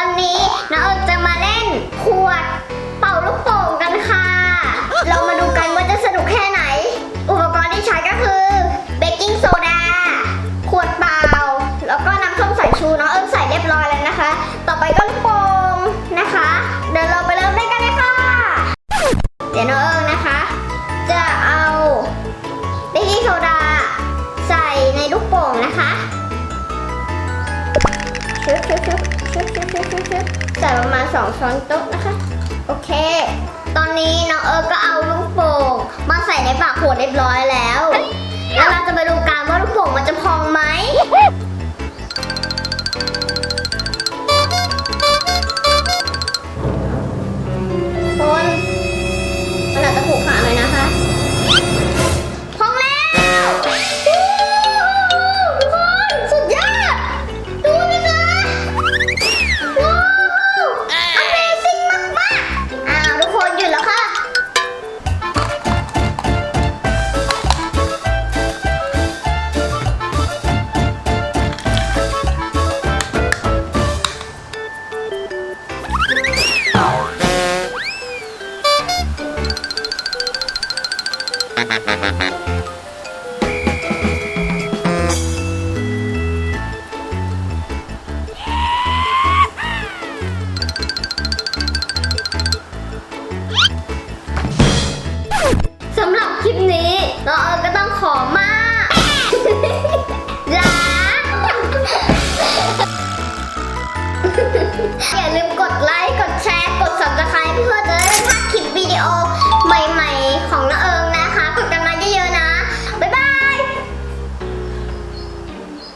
วันนี้น้องเอิญจะมาเล่นขวดเป่าลูกโป่งกันค่ะ เรามาดูกันว่าจะสนุกแค่ไหน อุปกรณ์ที่ใช้ก็คือเบกกิ้งโซดา ขวดเปล่า แล้วก็น้ำส้มสายชูน้องเอิญใส่เรียบร้อยแล้วนะคะ ต่อไปก็ลูกโป่ง ชุบชุบชุบชุบชุบชุบใส่ประมาณสองช้อนโต๊ะนะคะ โอเค ตอนนี้น้องเอิร์ก็เอาลูกโป่งมาใส่ในปากขวดเรียบร้อยแล้ว แล้วเราจะไปดูการว่าลูกโป่งมันจะพองไหมคนมันอาจจะผูก สำหรับคลิปนี้น้องเอิญก็ต้องขอมากาอย่าลืมกดไลค์ กดแชร์ กด subscribe เพื่อจะได้ไม่พลาด